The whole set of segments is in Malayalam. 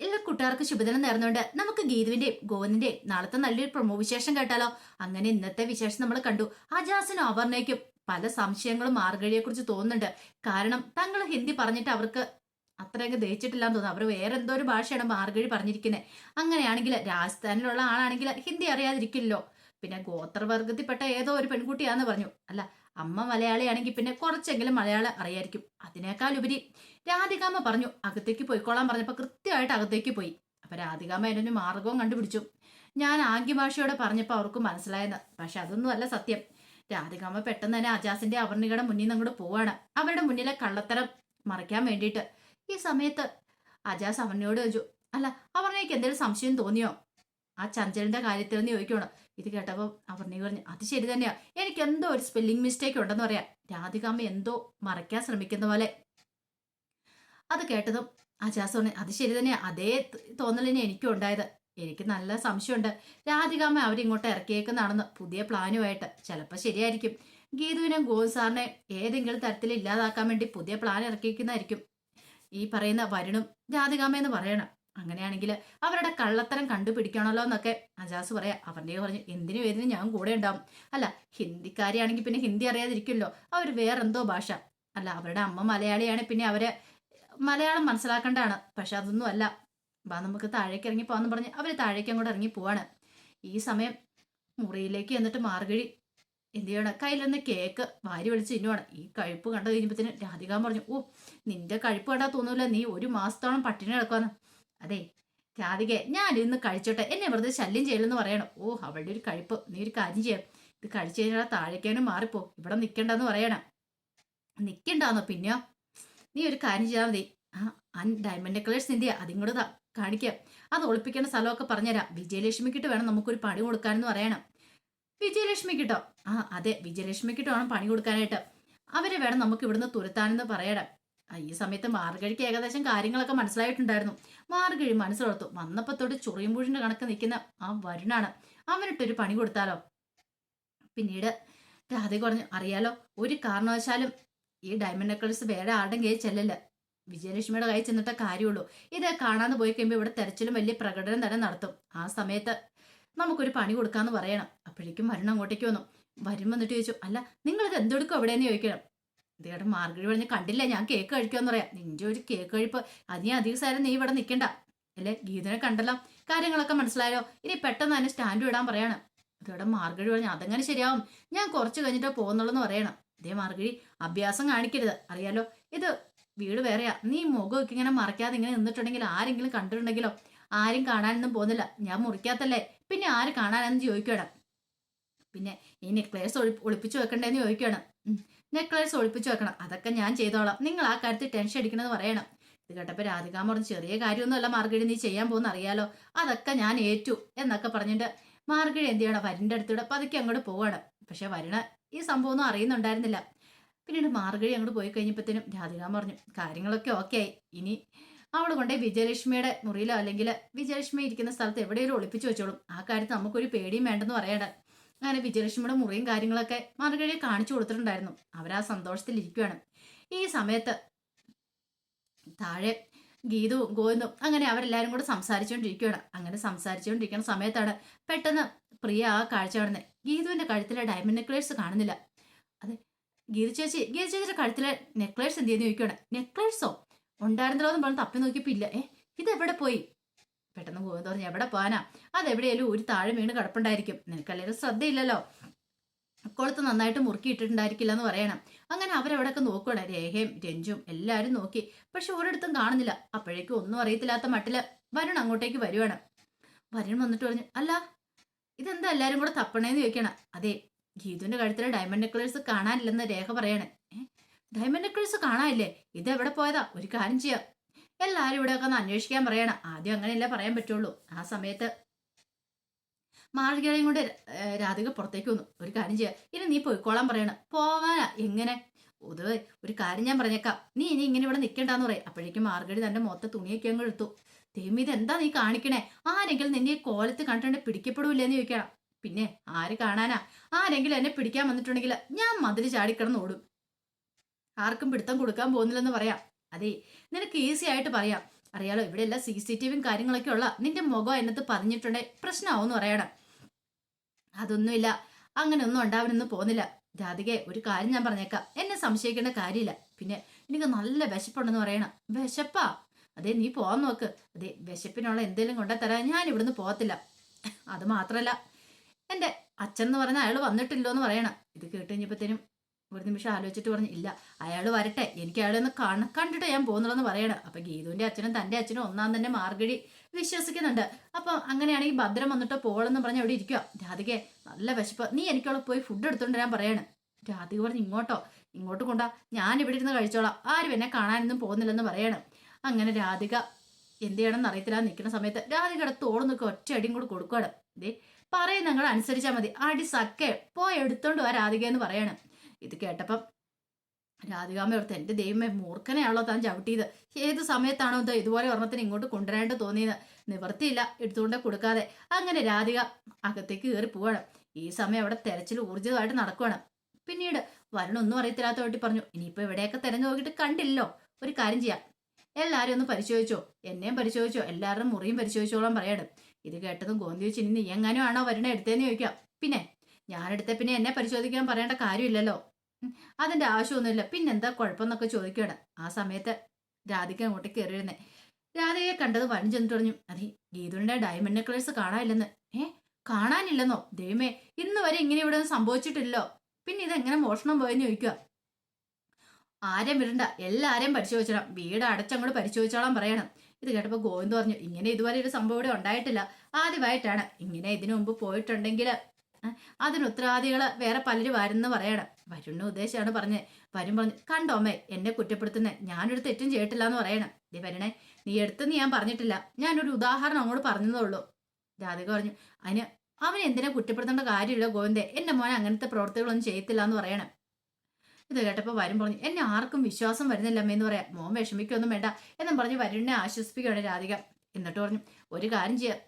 എല്ലാ കൂട്ടുകാർക്ക് ശുഭദിനം നേർന്നുകൊണ്ട് നമുക്ക് ഗീതുവിന്റെ ഗോവിന്ദിന്റെ നാളത്തെ നല്ലൊരു പ്രൊമോ വിശേഷം കേട്ടാലോ? അങ്ങനെ ഇന്നത്തെ വിശേഷം നമ്മൾ കണ്ടു. അജാസിനും അപർണയ്ക്കും പല സംശയങ്ങളും മാർഗഴിയെ കുറിച്ച് തോന്നുന്നുണ്ട്. കാരണം തങ്ങൾ ഹിന്ദി പറഞ്ഞിട്ട് അവർക്ക് അത്രയൊക്കെ ദഹിച്ചിട്ടില്ലാന്ന് തോന്നുന്നു. അവർ വേറെ എന്തോ ഒരു ഭാഷയാണ് മാർഗഴി പറഞ്ഞിരിക്കുന്നത് അങ്ങനെയാണെങ്കിൽ രാജസ്ഥാനിലുള്ള ആളാണെങ്കിൽ ഹിന്ദി അറിയാതിരിക്കില്ലല്ലോ. പിന്നെ ഗോത്രവർഗത്തിൽപ്പെട്ട ഏതോ ഒരു പെൺകുട്ടിയാന്ന് പറഞ്ഞു. അല്ല അമ്മ മലയാളിയാണെങ്കിൽ പിന്നെ കുറച്ചെങ്കിലും മലയാളം അറിയായിരിക്കും. അതിനേക്കാൾ ഉപരി രാധികാമ്മ പറഞ്ഞു അകത്തേക്ക് പോയിക്കോളാൻ പറഞ്ഞപ്പോൾ കൃത്യമായിട്ട് അകത്തേക്ക് പോയി. അപ്പൊ രാധികാമ്മ എന്നൊരു മാർഗവും കണ്ടുപിടിച്ചു. ഞാൻ ആംഗ്യഭാഷയോടെ പറഞ്ഞപ്പോൾ അവർക്ക് മനസ്സിലായെന്ന്. പക്ഷെ അതൊന്നും അല്ല സത്യം. രാധികാമ്മ പെട്ടെന്ന് തന്നെ അജാസിന്റെ അവർണികയുടെ മുന്നിൽ നിന്ന് അങ്ങോട്ട് പോവാണ്. അവരുടെ മുന്നിലെ കള്ളത്തരം മറയ്ക്കാൻ വേണ്ടിയിട്ട്. ഈ സമയത്ത് അജാസ് അവനോട് ചോദിച്ചു അല്ല അവർണയ്ക്ക് എന്തെങ്കിലും സംശയം തോന്നിയോ? ആ ചഞ്ചലിന്റെ കാര്യത്തിൽ ഒന്ന് ചോദിക്കണം ഇത് കേട്ടപ്പോൾ അവർണി പറഞ്ഞു അത് ശരി തന്നെയാ. എനിക്ക് എന്തോ ഒരു സ്പെല്ലിംഗ് മിസ്റ്റേക്ക് ഉണ്ടെന്ന് പറയാം. രാധികാമ്മ എന്തോ മറയ്ക്കാൻ ശ്രമിക്കുന്ന പോലെ. അത് കേട്ടതും അജാസ് പറഞ്ഞു അത് ശരി തന്നെയാ. അതേ തോന്നൽ തന്നെ എനിക്കും ഉണ്ടായത്. എനിക്ക് നല്ല സംശയമുണ്ട്. രാധികാമ്മ അവരിങ്ങോട്ട് ഇറക്കിയേക്കുന്നതാണെന്ന് പുതിയ പ്ലാനുമായിട്ട്. ചിലപ്പോൾ ശരിയായിരിക്കും. ഗീതുവിനെ ഗോസാറിനെ ഏതെങ്കിലും തരത്തിൽ ഇല്ലാതാക്കാൻ വേണ്ടി പുതിയ പ്ലാൻ ഇറക്കിയിരിക്കുന്നതായിരിക്കും ഈ പറയുന്ന വരുണും രാധികാമ്മയെന്ന് പറയണം. അങ്ങനെയാണെങ്കിൽ അവരുടെ കള്ളത്തരം കണ്ടുപിടിക്കണമല്ലോ എന്നൊക്കെ അജാസ് പറയാ. അവരുടെ പറഞ്ഞു എന്തിനു ഏതിനും ഞാൻ കൂടെ ഉണ്ടാവും. അല്ല ഹിന്ദിക്കാരിയാണെങ്കിൽ പിന്നെ ഹിന്ദി അറിയാതിരിക്കുമല്ലോ. അവർ വേറെന്തോ ഭാഷ. അല്ല അവരുടെ അമ്മ മലയാളിയാണ് പിന്നെ അവർ മലയാളം മനസ്സിലാക്കേണ്ടതാണ്. പക്ഷെ അതൊന്നും അല്ല. വാ നമുക്ക് താഴേക്ക് ഇറങ്ങി പോവാന്ന് പറഞ്ഞ് അവർ താഴേക്ക് അങ്ങോട്ട് ഇറങ്ങി പോവാണ്. ഈ സമയം മുറിയിലേക്ക് എന്നിട്ട് മാർഗഴി എന്ത് ചെയ്യണം? കയ്യിലൊന്ന് കേക്ക് വാരി വിളിച്ച് തിന്നുവാണ്. ഈ കഴിപ്പ് കണ്ടു കഴിഞ്ഞപ്പോഴത്തേന് രാധിക പറഞ്ഞു ഓ നിന്റെ കഴിപ്പ് കണ്ടാ തോന്നൂല. നീ ഒരു മാസത്തോളം പട്ടിണി കിടക്കുവാന്ന്. അതെ. രാധികെ ഞാൻ ഇന്ന് കഴിച്ചോട്ടെ. എന്നെ വെറുതെ ശല്യം ചെയ്യലെന്ന് പറയണം. ഓ അവളുടെ ഒരു കഴിപ്പ്. നീ ഒരു കാര്യം ചെയ്യാം. ഇത് കഴിച്ചു കഴിഞ്ഞാൽ താഴേക്കാനും മാറിപ്പോ. ഇവിടെ നിൽക്കണ്ടെന്ന് പറയണം. നിൽക്കണ്ടാന്നോ പിന്നെയോ? നീ ഒരു കാര്യം ചെയ്താൽ മതി. ആ അൻ ഡയമണ്ട് കളേഴ്സ് നിന്റെ അതിങ്ങോട്ട് ദാ കാണിക്കാം. അത് ഒളിപ്പിക്കേണ്ട സ്ഥലമൊക്കെ പറഞ്ഞുതരാം. വിജയലക്ഷ്മിക്കിട്ട് വേണം നമുക്കൊരു പണി കൊടുക്കാനെന്ന് പറയണം. വിജയലക്ഷ്മിക്കിട്ടോ? ആ അതെ. വിജയലക്ഷ്മിക്കിട്ട് വേണം പണി കൊടുക്കാനായിട്ട്. അവരെ വേണം നമുക്ക് ഇവിടുന്ന് തുരത്താനെന്ന് പറയണം. ഈ സമയത്ത് മാർഗഴിക്ക് ഏകദേശം കാര്യങ്ങളൊക്കെ മനസ്സിലായിട്ടുണ്ടായിരുന്നു. മാർഗഴി മനസ്സിലോർത്തു വന്നപ്പത്തോട്ട് തൊട്ട് ചൊറിയും പൂഴിന്റെ കണക്ക് നിൽക്കുന്ന ആ വരുണാണ്. അവനിട്ടൊരു പണി കൊടുത്താലോ? പിന്നീട് രാധ പറഞ്ഞു അറിയാലോ ഒരു കാരണവശാലും ഈ ഡയമണ്ട് നെക്ലസ് വേറെ ആരുടെയും കയ്യിൽ ചെല്ലല്ല. വിജയലക്ഷ്മിയുടെ കയ്യിൽ ചെന്നിട്ട കാര്യമുള്ളൂ. ഇത് കാണാതെ പോയി കഴിയുമ്പോൾ ഇവിടെ തെരച്ചിലും വലിയ പ്രകടനം തന്നെ നടത്തും. ആ സമയത്ത് നമുക്കൊരു പണി കൊടുക്കാന്ന് പറയണം. അപ്പോഴേക്കും വരുണ അങ്ങോട്ടേക്ക് വന്നു. വരും വന്നിട്ട് ചോദിച്ചു അല്ല നിങ്ങളിത് എന്തെടുക്കും എവിടെയെന്ന് ചോദിക്കണം. ഇതേടെ മാർഗഴി പറഞ്ഞ് കണ്ടില്ല ഞാൻ കേക്ക് കഴിക്കുമെന്ന് പറയാം. നിന്റെ ഒരു കേക്ക് കഴിപ്പ്. അതിനെ അധികം സാരം നീ ഇവിടെ നിൽക്കണ്ട അല്ലേ? ഗീതനെ കണ്ടല്ലോ. കാര്യങ്ങളൊക്കെ മനസ്സിലായോ? ഇനി പെട്ടെന്ന് തന്നെ സ്റ്റാൻഡ് വിടാൻ പറയണം. ഇതോടെ മാർഗഴി പറഞ്ഞു അതങ്ങനെ ശരിയാവും. ഞാൻ കുറച്ച് കഴിഞ്ഞിട്ട് പോകുന്നുള്ളൂ പറയണം. ഇതേ മാർഗഴി അഭ്യാസം കാണിക്കരുത്. അറിയാലോ? ഇത് വീട് വേറെയാ. നീ മുഖമൊക്കെ ഇങ്ങനെ മറക്കാതെ ഇങ്ങനെ നിന്നിട്ടുണ്ടെങ്കിൽ ആരെങ്കിലും കണ്ടിട്ടുണ്ടെങ്കിലോ? ആരും കാണാനൊന്നും പോകുന്നില്ല. ഞാൻ മുറിക്കാത്തല്ലേ? പിന്നെ ആര് കാണാനെന്ന് ചോദിക്കണം പിന്നെ ഈ നെക്ലേസ് ഒളി ഒളിപ്പിച്ചു വെക്കണ്ടേന്ന് ചോദിക്കണം നെക്ലേസ് ഒളിപ്പിച്ചു വെക്കണം. അതൊക്കെ ഞാൻ ചെയ്തോളാം. നിങ്ങൾ ആ കാര്യത്തിൽ ടെൻഷൻ അടിക്കണമെന്ന് പറയണം. ഇത് കേട്ടപ്പോൾ രാധിക പറഞ്ഞു ചെറിയ കാര്യമൊന്നുമല്ല മാർഗഴി നീ ചെയ്യാൻ പോകുന്ന അറിയാലോ. അതൊക്കെ ഞാൻ ഏറ്റു എന്നൊക്കെ പറഞ്ഞിട്ട് മാർഗഴി എന്ത് ചെയ്യണം? വരിന്റെ അടുത്തൂടെ പതുക്കെ അങ്ങോട്ട് പോവാണ്. പക്ഷെ വരണ ഈ സംഭവം ഒന്നും അറിയുന്നുണ്ടായിരുന്നില്ല. പിന്നീട് മാർഗഴി അങ്ങോട്ട് പോയി കഴിഞ്ഞപ്പോഴത്തേനും രാധിക പറഞ്ഞു കാര്യങ്ങളൊക്കെ ഓക്കെ. ആയി ഇനി അവൾ കൊണ്ടേ വിജയലക്ഷ്മിയുടെ മുറിയിലോ അല്ലെങ്കിൽ വിജയലക്ഷ്മി ഇരിക്കുന്ന സ്ഥലത്ത് എവിടെയെങ്കിലും ഒളിപ്പിച്ചു വെച്ചോളും. ആ കാര്യത്തിൽ നമുക്കൊരു പേടിയും വേണ്ടെന്ന് പറയണം അങ്ങനെ വിജയലക്ഷ്മിയുടെ മുറിയും കാര്യങ്ങളൊക്കെ മാർഗഴിയെ കാണിച്ചു കൊടുത്തിട്ടുണ്ടായിരുന്നു. അവരാ സന്തോഷത്തിൽ ഇരിക്കുകയാണ് ഈ സമയത്ത് താഴെ ഗീതവും ഗോവിന്ദും അങ്ങനെ അവരെല്ലാവരും കൂടെ സംസാരിച്ചുകൊണ്ടിരിക്കുകയാണ് അങ്ങനെ സംസാരിച്ചുകൊണ്ടിരിക്കുന്ന സമയത്താണ് പെട്ടെന്ന് പ്രിയ ആ കാഴ്ച കാണുന്നത്. ഗീതുവിന്റെ കഴുത്തിലെ ഡയമണ്ട് നെക്ലേഴ്സ് കാണുന്നില്ല. അതെ ഗീതു ചേച്ചി ഗീതു ചേച്ചിയുടെ കഴുത്തിലെ നെക്ലേഴ്സ് എന്ത് ചെയ്യുന്നു ചോദിക്കുകയാണ് നെക്ലേഴ്സോ ഉണ്ടായിരുന്നല്ലോ എന്ന് പറഞ്ഞ് തപ്പി നോക്കിയപ്പോ ഇല്ല. ഇത് എവിടെ പോയി? പെട്ടെന്ന് ഗോവിന്ദ് തോന്നി എവിടെ പോകാനാ? അതെവിടെയായാലും ഒരു താഴെ വീണ് കിടപ്പുണ്ടായിരിക്കും. നിനക്കല്ലേലും ശ്രദ്ധയില്ലല്ലോ. കൊളുത്ത് നന്നായിട്ട് മുറുക്കിയിട്ടിട്ടുണ്ടായിരിക്കില്ല എന്ന് പറയണം. അങ്ങനെ അവരവിടെയൊക്കെ നോക്കുകയാണ് രേഖയും രഞ്ജും എല്ലാവരും നോക്കി. പക്ഷെ ഒരിടത്തും കാണുന്നില്ല. അപ്പോഴേക്കും ഒന്നും അറിയത്തില്ലാത്ത മട്ടിൽ വരുൺ അങ്ങോട്ടേക്ക് വരുവാണ്. വരുൺ വന്നിട്ട് പറഞ്ഞു അല്ല ഇതെന്താ എല്ലാരും കൂടെ തപ്പണേന്ന് ചോദിക്കണം? അതെ ഗീതുവിന്റെ കഴുത്തിലെ ഡയമണ്ട് നെക്ലേഴ്സ് കാണാനില്ലെന്ന് രേഖ പറയണേ. ഡയമണ്ട് നെക്ലേഴ്സ് കാണാനില്ലേ? ഇത് എവിടെ പോയതാ? ഒരു കാര്യം ചെയ്യാം. എല്ലാരും ഇവിടെയൊക്കെ ഒന്ന് അന്വേഷിക്കാൻ പറയണം. ആദ്യം അങ്ങനെയല്ല പറയാൻ പറ്റുള്ളൂ. ആ സമയത്ത് മാർഗികളെയും കൊണ്ട് രാധിക പുറത്തേക്ക് വന്നു. ഒരു കാര്യം ചെയ്യുക ഇനി നീ പോയിക്കോളാൻ പറയണം. പോവാനാ എങ്ങനെ? പൊതുവെ ഒരു കാര്യം ഞാൻ പറഞ്ഞേക്കാം. നീ ഇനി ഇങ്ങനെ ഇവിടെ നിൽക്കണ്ടെന്ന് പറയും. അപ്പോഴേക്കും മാർഗടി തന്റെ മൊത്ത തുണിയൊക്കെ അങ്ങ് എടുത്തു. ദൈവം ഇത് എന്താ നീ കാണിക്കണേ? ആരെങ്കിലും നിന്നെ കോലത്ത് കണ്ടിട്ട് പിടിക്കപ്പെടൂലെന്ന് ചോദിക്കണം. പിന്നെ ആര് കാണാനാ? ആരെങ്കിലും എന്നെ പിടിക്കാൻ വന്നിട്ടുണ്ടെങ്കിൽ ഞാൻ മതിൽ ചാടിക്കിടന്ന് ഓടും. ആർക്കും പിടുത്തം കൊടുക്കാൻ പോകുന്നില്ലെന്ന് പറയാം. അതെ നിനക്ക് ഈസി ആയിട്ട് പറയാം. അറിയാലോ ഇവിടെ എല്ലാം സി സി ടി വിയും കാര്യങ്ങളൊക്കെ ഉള്ള നിന്റെ മുഖം എന്നത് പറഞ്ഞിട്ടുണ്ടെ പ്രശ്നമാവും പറയണം. അതൊന്നുമില്ല അങ്ങനെ ഒന്നും ഉണ്ടാവണമെന്ന് പോകുന്നില്ല. രാധികെ ഒരു കാര്യം ഞാൻ പറഞ്ഞേക്കാം. എന്നെ സംശയിക്കേണ്ട കാര്യമില്ല. പിന്നെ എനിക്ക് നല്ല വിശപ്പുണ്ടെന്ന് പറയണം. വിശപ്പാ? അതെ നീ പോകാൻ നോക്ക്. അതെ വിശപ്പിനുള്ള എന്തെങ്കിലും കൊണ്ടേ തരാൻ ഞാൻ ഇവിടുന്ന് പോകത്തില്ല. അത് മാത്രല്ല എന്റെ അച്ഛൻ എന്ന് പറഞ്ഞ അയാൾ വന്നിട്ടില്ലോ എന്ന് പറയണം. ഇത് കേട്ട് കഴിഞ്ഞപ്പോഴത്തേനും ഒരു നിമിഷം ആലോചിച്ചിട്ട് പറഞ്ഞു ഇല്ല അയാൾ വരട്ടെ. എനിക്ക് അയാളെ ഒന്ന് കാണ കണ്ടിട്ട് ഞാൻ പോകുന്നുള്ളൂ പറയണം. അപ്പൊ ഗീതുവിന്റെ അച്ഛനും തന്റെ അച്ഛനും ഒന്നാം തന്നെ മാർഗഴി വിശ്വസിക്കുന്നുണ്ട്. അപ്പൊ അങ്ങനെയാണെങ്കിൽ ഭദ്രം വന്നിട്ട് പോളെന്ന് പറഞ്ഞ് അവിടെ ഇരിക്കുക രാധികെ നല്ല വിശപ്പ് നീ എനിക്കവിടെ പോയി ഫുഡ് എടുത്തോണ്ട് വരാൻ പറയാണ്. രാധിക പറഞ്ഞു ഇങ്ങോട്ടോ ഇങ്ങോട്ട് കൊണ്ടാ. ഞാൻ ഇവിടെ ഇരുന്ന് കഴിച്ചോളാം. ആരും എന്നെ കാണാനൊന്നും പോകുന്നില്ലെന്ന് പറയണം. അങ്ങനെ രാധിക എന്ത് ചെയ്യണമെന്ന് അറിയത്തില്ല. നിൽക്കുന്ന സമയത്ത് രാധികയുടെ തോട് നിൽക്കുക ഒറ്റ അടിയും കൂടെ കൊടുക്കുകയാണ് ദേ പറയുന്ന നിങ്ങൾ അനുസരിച്ചാൽ മതി. അടി സക്കെ പോയി എടുത്തോണ്ട് വാ രാധിക എന്ന് പറയണം. ഇത് കേട്ടപ്പം രാധികാമ്മ ഓർത്ത് എന്റെ ദൈവമേ മൂർഖനെയാണല്ലോ താൻ ചവിട്ടിയത്. ഏത് സമയത്താണോ ഇത് ഇതുപോലെ ഓർമ്മത്തിന് ഇങ്ങോട്ട് കൊണ്ടുവരാണ്ട് തോന്നിയത്? നിവർത്തിയില്ല എടുത്തുകൊണ്ട് കൊടുക്കാതെ. അങ്ങനെ രാധിക അകത്തേക്ക് കയറി പോവാണ്. ഈ സമയം അവിടെ തെരച്ചിൽ ഊർജിതമായിട്ട് നടക്കുവാണ്. പിന്നീട് വരണൊന്നും അറിയത്തില്ലാത്ത വേണ്ടി പറഞ്ഞു ഇനിയിപ്പോൾ ഇവിടെയൊക്കെ തിരഞ്ഞു നോക്കിയിട്ട് കണ്ടില്ലോ ഒരു കാര്യം ചെയ്യാം. എല്ലാവരും ഒന്ന് പരിശോധിച്ചോ? എന്നെയും പരിശോധിച്ചോ? എല്ലാവരുടെയും മുറിയും പരിശോധിച്ചോളാൻ പറയാണ്. ഇത് കേട്ടതും ഗോന്തി വെച്ച് ഇനി നീ എങ്ങാനും ആണോ വരണേ എടുത്തേന്ന് ചോദിക്കാം. പിന്നെ ഞാനെടുത്ത പിന്നെ എന്നെ പരിശോധിക്കാൻ പറയേണ്ട കാര്യമില്ലല്ലോ. അതിന്റെ ആവശ്യമൊന്നുമില്ല. പിന്നെന്താ കുഴപ്പമെന്നൊക്കെ ചോദിക്കുകയാണ്. ആ സമയത്ത് രാധിക അങ്ങോട്ട് കയറിയിരുന്നേ. രാധയെ കണ്ടത് വഴി ചെന്നിട്ട് പറഞ്ഞു അതെ ഗീതുവിന്റെ ഡയമണ്ട് നെക്ലേസ് കാണാനില്ലെന്ന്. ഏ കാണാനില്ലെന്നോ? ദൈവമേ ഇന്ന് വരെ ഇങ്ങനെ ഇവിടെ ഒന്നും സംഭവിച്ചിട്ടില്ലോ പിന്നെ ഇതെങ്ങനെ മോഷണം പോയെന്ന് ചോദിക്കുക? ആരെയും വിടണ്ട. എല്ലാരെയും പരിശോധിച്ചണം വീട് അടച്ചങ്ങോട്ട് പരിശോധിച്ചോളാം പറയണം. ഇത് കേട്ടപ്പോൾ ഗോവിന്ദ് പറഞ്ഞു ഇങ്ങനെ ഇതുവരെ ഒരു സംഭവം ഇവിടെ ഉണ്ടായിട്ടില്ല. ആദ്യമായിട്ടാണ്. ഇങ്ങനെ ഇതിനു മുമ്പ് പോയിട്ടുണ്ടെങ്കിൽ അതിന് ഉത്തരവാദികൾ വേറെ പലരും വരുന്നു പറയണം. വരുണ്ണ ഉദ്ദേശമാണ് പറഞ്ഞത് വരും പറഞ്ഞു കണ്ടോ അമ്മേ എന്നെ കുറ്റപ്പെടുത്തുന്നത് ഞാനൊരു തെറ്റും ചെയ്തിട്ടില്ല എന്ന് പറയണം. ദേ വരണേ നീ എടുത്തെന്ന് ഞാൻ പറഞ്ഞിട്ടില്ല. ഞാനൊരു ഉദാഹരണം അങ്ങോട്ട് പറഞ്ഞതേ ഉള്ളൂ. രാധിക പറഞ്ഞു അതിന് അവൻ എന്തിനാ കുറ്റപ്പെടുത്തേണ്ട കാര്യമില്ല ഗോവിന്ദെ. എന്റെ മോനെ അങ്ങനത്തെ പ്രവർത്തികളൊന്നും ചെയ്യത്തില്ല എന്ന് പറയണം. ഇത് കേട്ടപ്പോൾ വരും പറഞ്ഞു എന്നെ ആർക്കും വിശ്വാസം വരുന്നില്ല അമ്മ എന്ന് പറയാം. മോൻ വിഷമിക്കൊന്നും വേണ്ട. എന്നും പറഞ്ഞ് വരുണിനെ ആശ്വസിപ്പിക്കുകയാണ് രാധിക. എന്നിട്ട് പറഞ്ഞു ഒരു കാര്യം ചെയ്യാം.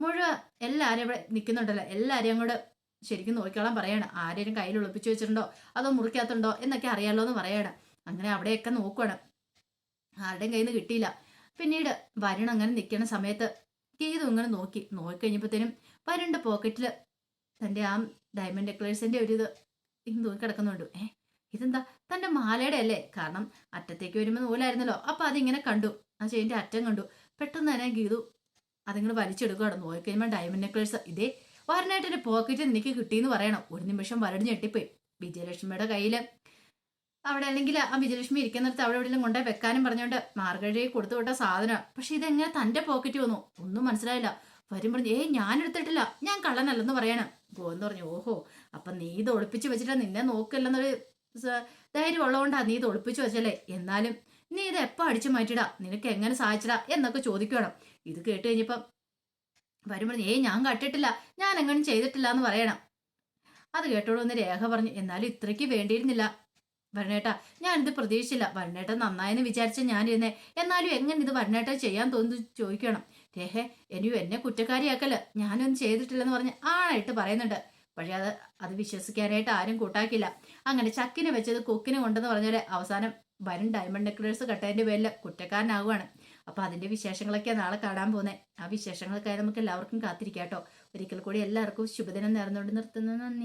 മുഴുവൻ എല്ലാവരും ഇവിടെ നിൽക്കുന്നുണ്ടല്ലോ എല്ലാവരെയും അങ്ങോട്ട് ശരിക്കും നോക്കിക്കോളാൻ പറയണം. ആരെയും കയ്യിൽ ഒളിപ്പിച്ചു വെച്ചിട്ടുണ്ടോ? അതോ മുറിക്കകത്തുണ്ടോ? എന്നൊക്കെ അറിയാലോ എന്ന് പറയണം. അങ്ങനെ അവിടെയൊക്കെ നോക്കണം ആരുടെയും കയ്യിൽ നിന്ന് കിട്ടിയില്ല. പിന്നീട് വരുൺ അങ്ങനെ നിൽക്കുന്ന സമയത്ത് ഗീതു ഇങ്ങനെ നോക്കി. നോക്കിക്കഴിഞ്ഞപ്പോഴത്തേനും വരുണിന്റെ പോക്കറ്റിൽ തന്റെ ആ ഡയമണ്ട് നെക്ലേഴ്സിന്റെ ഒരു ഇത് തൂക്കി കിടക്കുന്നുണ്ട്. ഏ ഇതെന്താ? തന്റെ മാലയുടെ അല്ലേ? കാരണം അറ്റത്തേക്ക് വരുമ്പോൾ നൂലായിരുന്നല്ലോ. അപ്പം അതിങ്ങനെ കണ്ടു. ആ ചെയിന്റെ അറ്റം കണ്ടു. പെട്ടെന്ന് തന്നെ ഗീതു അതിങ്ങനെ വലിച്ചെടുക്കുകയാണ് നോക്കിക്കഴിയുമ്പോൾ ഡയമണ്ട് നെക്ലേഴ്സ് ഇതേ വരനായിട്ടെന്റെ പോക്കറ്റിൽ നിനക്ക് കിട്ടിയെന്ന് പറയണം. ഒരു നിമിഷം വരട് ഞെട്ടിപ്പോയി. വിജയലക്ഷ്മിയുടെ കയ്യിൽ അവിടെ അല്ലെങ്കിൽ ആ വിജയലക്ഷ്മി ഇരിക്കുന്നിടത്ത് അവിടെ എവിടെയെങ്കിലും കൊണ്ടുപോയി വെക്കാനും പറഞ്ഞുകൊണ്ട് മാർഗഴി കൊടുത്തു വിട്ട സാധനം. പക്ഷെ ഇതെങ്ങനെ തന്റെ പോക്കറ്റ് വന്നു? ഒന്നും മനസ്സിലായില്ല. വരും പറഞ്ഞു ഏയ് ഞാൻ എടുത്തിട്ടില്ല ഞാൻ കള്ളനല്ലെന്ന് പറയണം. ഗോവെന്ന് പറഞ്ഞു ഓഹോ അപ്പൊ നീ ഇത് ഒളിപ്പിച്ച് വെച്ചിട്ട് നിന്നെ നോക്കില്ലെന്നൊരു ധൈര്യം ഉള്ളതുകൊണ്ടാ നീ ഇത് ഒളിപ്പിച്ച് വെച്ചല്ലേ? എന്നാലും നീ ഇത് എപ്പോ അടിച്ചു മാറ്റിടാ നിനക്ക് എങ്ങനെ സഹായിച്ചിടാ എന്നൊക്കെ ചോദിക്കണം ഇത് കേട്ട് കഴിഞ്ഞപ്പം വരും പറഞ്ഞു ഏയ് ഞാൻ കട്ടിട്ടില്ല. ഞാൻ എങ്ങനെ ചെയ്തിട്ടില്ല എന്ന് പറയണം. അത് കേട്ടോളൂ എന്ന് രേഖ പറഞ്ഞു എന്നാലും ഇത്രയ്ക്ക് വേണ്ടിയിരുന്നില്ല. വരണേട്ടാ ഞാനിത് പ്രതീക്ഷിച്ചില്ല. വരണേട്ട നന്നായെന്ന് വിചാരിച്ച ഞാനിരുന്നേ. എന്നാലും എങ്ങനെ ഇത് വരണേട്ട ചെയ്യാൻ തോന്നി ചോദിക്കണം. രേഹെ എനിയും എന്നെ കുറ്റക്കാരിയാക്കൽ. ഞാനൊന്നും ചെയ്തിട്ടില്ലെന്ന് പറഞ്ഞ് ആണായിട്ട് പറയുന്നുണ്ട്. പക്ഷേ അത് അത് വിശ്വസിക്കാനായിട്ട് ആരും കൂട്ടാക്കില്ല. അങ്ങനെ ചക്കിനെ വെച്ചത് കൊക്കിനെ കൊണ്ടെന്ന് പറഞ്ഞാൽ അവസാനം വരും ഡയമണ്ട് നെക്ലേഴ്സ് കട്ടതിന്റെ പേരിൽ കുറ്റക്കാരനാകുവാണ്. അപ്പൊ അതിന്റെ വിശേഷങ്ങളൊക്കെ നാളെ കാണാൻ പോകുന്നത് ആ വിശേഷങ്ങൾക്കായി നമുക്ക് എല്ലാവർക്കും കാത്തിരിക്കാം കേട്ടോ ഒരിക്കൽ കൂടി എല്ലാവർക്കും ശുഭദിനം നേർന്നുകൊണ്ട് നിർത്തുന്നു. നന്ദി.